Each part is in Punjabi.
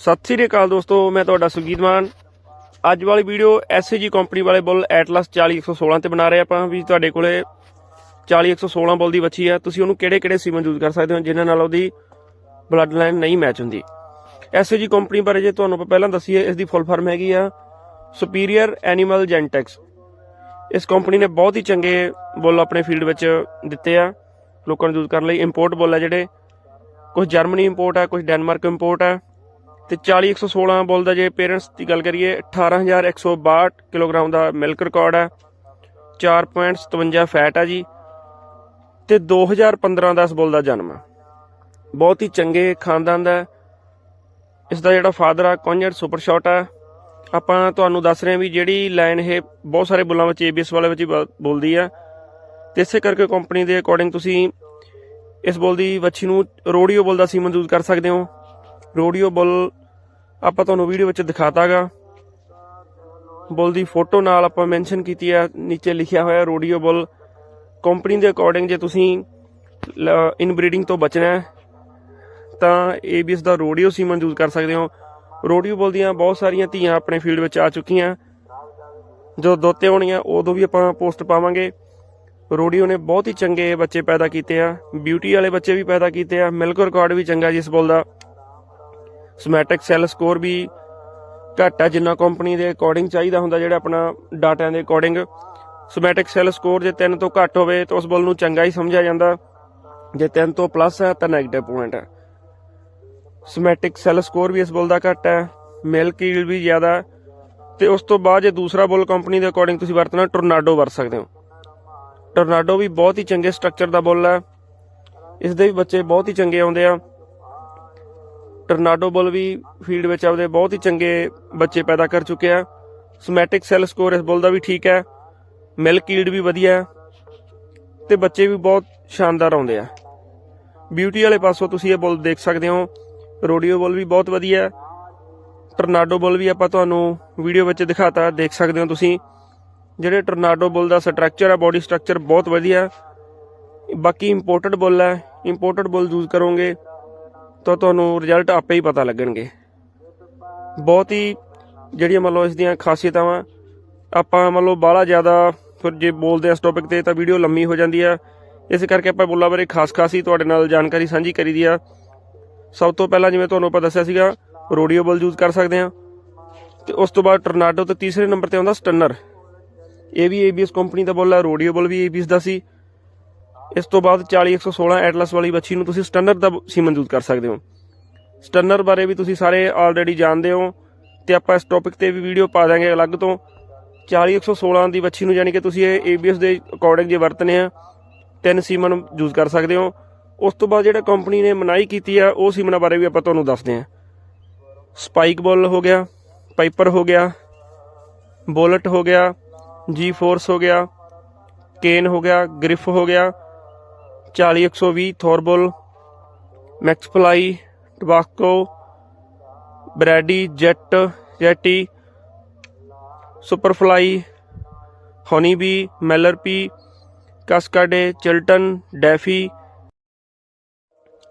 ਸਤਿ ਸ੍ਰੀ ਅਕਾਲ ਦੋਸਤੋ, ਮੈਂ ਤੁਹਾਡਾ ਸੁਖਜੀਤ ਮਾਨ। ਅੱਜ ਵਾਲੀ ਵੀਡੀਓ ਐਸਜੀ ਕੰਪਨੀ ਵਾਲੇ ਬੁੱਲ ਐਟਲਸ 40116 ਤੇ ਬਣਾ ਰਹੇ ਆਪਾਂ, ਵੀ ਤੁਹਾਡੇ ਕੋਲੇ 40116 ਬੁੱਲ ਦੀ ਵੱਛੀ ਆ। ਤੁਸੀਂ ਉਹਨੂੰ ਕਿਹੜੇ ਕਿਹੜੇ ਸੀਮਨ ਯੂਜ਼ ਕਰ ਸਕਦੇ ਹੋ, ਜਿਨ੍ਹਾਂ ਨਾਲ ਉਹਦੀ ਬਲੱਡ ਲਾਈਨ ਨਹੀਂ ਮੈਚ ਹੁੰਦੀ। ਐਸਜੀ ਕੰਪਨੀ ਬਾਰੇ ਜੇ ਤੁਹਾਨੂੰ ਆਪਾਂ ਪਹਿਲਾਂ ਦੱਸੀਏ ਇਸ ਦੀ ਫੁੱਲ ਫਾਰਮ ਹੈਗੀ ਆ ਸੁਪੀਰੀਅਰ ਐਨੀਮਲ ਜੈਨਟੈਕਸ ਇਸ ਕੰਪਨੀ ਨੇ ਬਹੁਤ ਹੀ ਚੰਗੇ ਬੁੱਲ ਆਪਣੇ ਫੀਲਡ ਵਿੱਚ ਦਿੱਤੇ ਆ, ਲੋਕਾਂ ਨੂੰ ਯੂਜ਼ ਕਰਨ ਲਈ। ਇੰਪੋਰਟ ਬੁੱਲ ਆ ਜਿਹੜੇ। ਕੁਝ ਜਰਮਨੀ ਇੰਪੋਰਟ ਆ ਕੁਝ ਡੈਨਮਾਰਕ ਇੰਪੋਰਟ ਆ। ਤੇ 40116 ਬੁੱਲ ਦਾ ਜੇ ਪੇਰੈਂਟਸ ਦੀ ਗੱਲ ਕਰੀਏ 18162 ਕਿਲੋਗ੍ਰਾਮ ਦਾ ਮਿਲਕ ਰਿਕਾਰਡ ਹੈ। 4.57 ਫੈਟ ਹੈ ਜੀ। ਤੇ 2015 ਦਾ ਇਸ ਬੁੱਲ ਦਾ ਜਨਮ ਹੈ ਬਹੁਤ ਹੀ ਚੰਗੇ ਖਾਨਦਾਨ ਦਾ ਇਸ ਦਾ ਜਿਹੜਾ ਫਾਦਰ ਆ ਕੌਂਜਰ ਸੁਪਰ ਸ਼ਾਟ ਹੈ ਆਪਾਂ ਤੁਹਾਨੂੰ ਦੱਸ ਰਹੇ ਹਾਂ ਵੀ ਜਿਹੜੀ ਲਾਈਨ ਇਹ ਬਹੁਤ ਸਾਰੇ ਬੁੱਲਾਂ ਵਿੱਚ ਏਬੀਐਸ ਵਾਲੇ ਵਿੱਚ ਹੀ ਬ- ਬੋਲਦੀ ਆ। ਤੇ ਇਸੇ ਕਰਕੇ ਕੰਪਨੀ ਦੇ ਅਕੋਰਡਿੰਗ ਤੁਸੀਂ ਇਸ ਬੁੱਲ ਦੀ ਵੱਛੀ ਨੂੰ ਰੋਡੀਓ ਬੁੱਲ ਦਾ ਸੀਮਨ ਯੂਜ਼ ਕਰ ਸਕਦੇ ਹੋ। ਰੋਡੀਓ ਬੁੱਲ ਆਪਾਂ ਤੁਹਾਨੂੰ ਵੀਡੀਓ ਵਿੱਚ ਦਿਖਾਤਾਗਾ। ਬੁੱਲ ਦੀ ਫੋਟੋ ਨਾਲ ਆਪਾਂ ਮੈਂਸ਼ਨ ਕੀਤੀ ਹੈ ਨੀਚੇ ਲਿਖਿਆ ਹੋਇਆ ਰੋਡੀਓ ਬੁੱਲ। ਕੰਪਨੀ ਦੇ ਅਕੋਰਡਿੰਗ ਜੇ ਤੁਸੀਂ ਇਨਬਰੀਡਿੰਗ ਤੋਂ ਬਚਣਾ ਹੈ, ਤਾਂ ਏਬੀਐਸ ਦਾ ਰੋਡੀਓ ਸੀਮਨ ਯੂਜ਼ ਕਰ ਸਕਦੇ ਹੋ। ਰੋਡੀਓ ਬੁੱਲ ਦੀਆਂ ਬਹੁਤ ਸਾਰੀਆਂ ਧੀਆਂ ਆਪਣੇ ਫੀਲਡ ਵਿੱਚ ਆ ਚੁੱਕੀਆਂ। ਜਦੋਂ ਦੋਤੇ ਹੋਣੀਆਂ ਉਦੋਂ ਵੀ ਆਪਾਂ ਪੋਸਟ ਪਾਵਾਂਗੇ। ਰੋਡੀਓ ਨੇ ਬਹੁਤ ਹੀ ਚੰਗੇ ਬੱਚੇ ਪੈਦਾ ਕੀਤੇ ਆ, ਬਿਊਟੀ ਵਾਲੇ ਬੱਚੇ ਵੀ ਪੈਦਾ ਕੀਤੇ ਆ, ਮਿਲਕ ਰਿਕਾਰਡ ਵੀ ਚੰਗਾ ਜਿਸ ਬੁੱਲ ਦਾ। ਸਮੈਟਿਕ ਸੈੱਲ ਸਕੋਰ ਵੀ ਘੱਟ ਆ, ਜਿੰਨਾ ਕੰਪਨੀ ਦੇ ਅਕੋਰਡਿੰਗ ਚਾਹੀਦਾ ਹੁੰਦਾ, ਜਿਹੜਾ ਆਪਣਾ ਡਾਟਿਆਂ ਦੇ ਅਕੋਰਡਿੰਗ ਸਮੈਟਿਕ ਸੈੱਲ ਸਕੋਰ ਜੇ 3 ਤੋਂ ਘੱਟ ਹੋਵੇ, ਤਾਂ ਉਸ ਬੁੱਲ ਨੂੰ ਚੰਗਾ ਹੀ ਸਮਝਿਆ ਜਾਂਦਾ। ਜੇ 3 ਤੋਂ ਪਲੱਸ ਹੈ ਤਾਂ 네ਗੇਟਿਵ ਪੁਆਇੰਟ ਹੈ ਸਮੈਟਿਕ ਸੈੱਲ ਸਕੋਰ ਵੀ ਇਸ ਬੁੱਲ ਦਾ ਘੱਟ ਹੈ ਮਿਲਕ ਈਲਡ ਵੀ ਜ਼ਿਆਦਾ। ਹੈ ਤੇ ਉਸ ਤੋਂ ਬਾਅਦ ਜੇ ਦੂਸਰਾ ਬੁੱਲ ਕੰਪਨੀ ਦੇ ਅਕੋਰਡਿੰਗ ਤੁਸੀਂ ਵਰਤਣਾ ਟੋਰਨਾਡੋ ਵਰਤ ਸਕਦੇ ਹੋ। ਟੋਰਨਾਡੋ ਵੀ ਬਹੁਤ ਹੀ ਚੰਗੇ ਸਟਰਕਚਰ ਦਾ ਬੁੱਲ ਹੈ ਇਸ ਦੇ ਵੀ ਬੱਚੇ ਬਹੁਤ ਹੀ ਚੰਗੇ ਆਉਂਦੇ ਆ। ਟਰਨਾਡੋ ਬੁੱਲ ਵੀ ਫੀਲਡ ਵਿੱਚ ਆਪਦੇ ਬਹੁਤ ਹੀ ਚੰਗੇ ਬੱਚੇ ਪੈਦਾ ਕਰ ਚੁੱਕੇ ਆ। ਸਮੈਟਿਕ ਸੈੱਲ ਸਕੋਰ ਇਸ ਬੁੱਲ ਦਾ ਵੀ ਠੀਕ ਹੈ। ਮਿਲਕ ਈਲਡ ਵੀ ਵਧੀਆ ਹੈ ਤੇ ਬੱਚੇ ਵੀ ਬਹੁਤ ਸ਼ਾਨਦਾਰ ਆਉਂਦੇ ਆ। ਬਿਊਟੀ ਵਾਲੇ ਪਾਸੋਂ ਤੁਸੀਂ ਇਹ ਬੁੱਲ ਦੇਖ ਸਕਦੇ ਹੋ। ਰੋਡੀਓ ਬੁੱਲ ਵੀ ਬਹੁਤ ਵਧੀਆ ਟਰਨਾਡੋ ਬੁੱਲ ਵੀ ਆਪਾਂ ਤੁਹਾਨੂੰ ਵੀਡੀਓ ਵਿੱਚ ਦਿਖਾਤਾ, ਦੇਖ ਸਕਦੇ ਹੋ ਤੁਸੀਂ। ਜਿਹੜੇ ਟਰਨਾਡੋ ਬੁੱਲ ਦਾ ਸਟਰਕਚਰ ਹੈ ਬਾਡੀ ਸਟਰਕਚਰ ਬਹੁਤ ਵਧੀਆ ਬਾਕੀ ਇੰਪੋਰਟਡ ਬੁੱਲ ਹੈ। ਇੰਪੋਰਟਡ ਬੁੱਲ ਯੂਜ਼ ਕਰੋਗੇ। ਤਾਂ ਤੁਹਾਨੂੰ ਰਿਜ਼ਲਟ ਆਪੇ ਹੀ ਪਤਾ ਲੱਗਣਗੇ। ਬਹੁਤ ਹੀ ਜਿਹੜੀਆਂ ਮੰਨ ਲਓ ਇਸ ਦੀਆਂ ਖਾਸੀਅਤਾਂ ਵਾ ਆਪਾਂ ਮੰਨ ਲਓ ਬਾਹਲਾ ਜ਼ਿਆਦਾ ਫਿਰ ਜੇ ਬੋਲਦੇ ਆ ਇਸ ਟੌਪਿਕ ਤੇ ਤਾਂ ਵੀਡੀਓ ਲੰਮੀ ਹੋ ਜਾਂਦੀ ਆ। ਇਸ ਕਰਕੇ ਆਪਾਂ ਬੁੱਲਾਂ ਬਾਰੇ ਖਾਸ-ਖਾਸ ਹੀ ਤੁਹਾਡੇ ਨਾਲ ਜਾਣਕਾਰੀ ਸਾਂਝੀ ਕਰੀ ਦੀ ਆ। ਸਭ ਤੋਂ ਪਹਿਲਾਂ ਜਿਵੇਂ ਤੁਹਾਨੂੰ ਆਪਾਂ ਦੱਸਿਆ ਸੀਗਾ ਰੋਡੀਓਬਲ ਯੂਜ਼ ਕਰ ਸਕਦੇ ਆ। ਤੇ ਉਸ ਤੋਂ ਬਾਅਦ ਟਰਨਾਡੋ ਤੇ ਤੀਸਰੇ ਨੰਬਰ ਤੇ ਆਉਂਦਾ ਸਟਨਰ। ਇਹ ਵੀ ABS ਕੰਪਨੀ ਦਾ ਬੁੱਲ ਹੈ ਰੋਡੀਓ ਬੁੱਲ ਵੀ ABS ਦਾ ਸੀ। ਇਸ ਤੋਂ ਬਾਅਦ 40116 ਐਟਲਸ ਵਾਲੀ ਬੱਚੀ ਨੂੰ ਤੁਸੀਂ ਸਟਨਰ ਦਾ ਸੀਮਨ ਯੂਜ਼ ਕਰ ਸਕਦੇ ਹੋ। ਸਟਨਰ ਬਾਰੇ ਵੀ ਤੁਸੀਂ ਸਾਰੇ ਆਲਰੇਡੀ ਜਾਣਦੇ ਹੋ ਤੇ ਆਪਾਂ ਇਸ ਟੌਪਿਕ ਤੇ ਵੀ ਵੀਡੀਓ ਪਾ ਦਾਂਗੇ ਅਲੱਗ ਤੋਂ। 40116 ਦੀ ਬੱਚੀ ਨੂੰ ਯਾਨੀ ਕਿ ਤੁਸੀਂ ਇਹ ABS ਦੇ ਅਕੋਰਡਿੰਗ ਜੇ ਵਰਤਨੇ ਆ, ਤਿੰਨ ਸੀਮਨ ਯੂਜ਼ ਕਰ ਸਕਦੇ ਹੋ। ਉਸ ਤੋਂ ਬਾਅਦ ਜਿਹੜਾ ਕੰਪਨੀ ਨੇ ਮਨਾਈ ਕੀਤੀ ਆ, ਉਹ ਸੀਮਨਾਂ ਬਾਰੇ ਵੀ ਆਪਾਂ ਤੁਹਾਨੂੰ ਦੱਸਦੇ ਆ। ਸਪਾਈਕ ਬੋਲ ਹੋ ਗਿਆ ਪਾਈਪਰ ਹੋ ਗਿਆ ਬੋਲਟ ਹੋ ਗਿਆ ਜੀ ਫੋਰਸ ਹੋ ਗਿਆ ਕੇਨ ਹੋ ਗਿਆ ਗ੍ਰਿਫ ਹੋ ਗਿਆ 40120 Thor bull Max Fly, Tobacco, Brady, Jet, Jetty, Superfly Fly ਮੈਲਰਪੀ, Cascade, Chilton, Daffy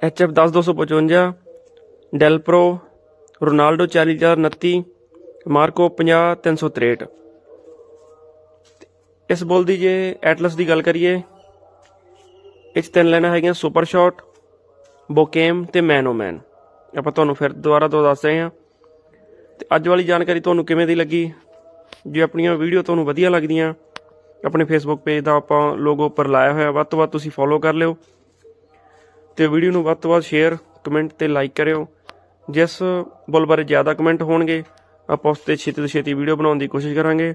HF 10255 Delpro Ronaldo 40429 Marco 50363 ਇਸ ਬੁੱਲ ਦੀ ਜੇ ਐਟਲਸ ਦੀ ਗੱਲ ਕਰੀਏ ਇਹ 'ਚ ਤਿੰਨ ਲਾਈਨਾਂ ਹੈਗੀਆਂ ਸੁਪਰ ਸ਼ਾਟ ਬੋਕੇਮ ਤੇ ਮੈਨੋਮੈਨ ਆਪਾਂ ਤੁਹਾਨੂੰ ਫਿਰ ਦੁਬਾਰਾ ਤੋਂ ਦੱਸ ਰਹੇ ਹਾਂ। ਤੇ ਅੱਜ ਵਾਲੀ ਜਾਣਕਾਰੀ ਤੁਹਾਨੂੰ ਕਿਵੇਂ ਦੀ ਲੱਗੀ? ਜੇ ਆਪਣੀਆਂ ਵੀਡੀਓ ਤੁਹਾਨੂੰ ਵਧੀਆ ਲੱਗਦੀਆਂ, ਆਪਣੇ ਫੇਸਬੁੱਕ ਪੇਜ ਦਾ ਆਪਾਂ ਲੋਗੋ ਉੱਪਰ ਲਾਇਆ ਹੋਇਆ, ਵੱਧ ਤੋਂ ਵੱਧ ਤੁਸੀਂ ਫੋਲੋ ਕਰ ਲਿਓ। ਤੇ ਵੀਡੀਓ ਨੂੰ ਵੱਧ ਤੋਂ ਵੱਧ ਸ਼ੇਅਰ ਕਮੈਂਟ ਤੇ ਲਾਈਕ ਕਰਿਓ। ਜਿਸ ਬੁੱਲ ਬਾਰੇ ਜ਼ਿਆਦਾ ਕਮੈਂਟ ਹੋਣਗੇ, ਆਪਾਂ ਉਸ ਤੇ ਛੇਤੀ ਤੋਂ ਛੇਤੀ ਵੀਡੀਓ ਬਣਾਉਣ ਦੀ ਕੋਸ਼ਿਸ਼ ਕਰਾਂਗੇ।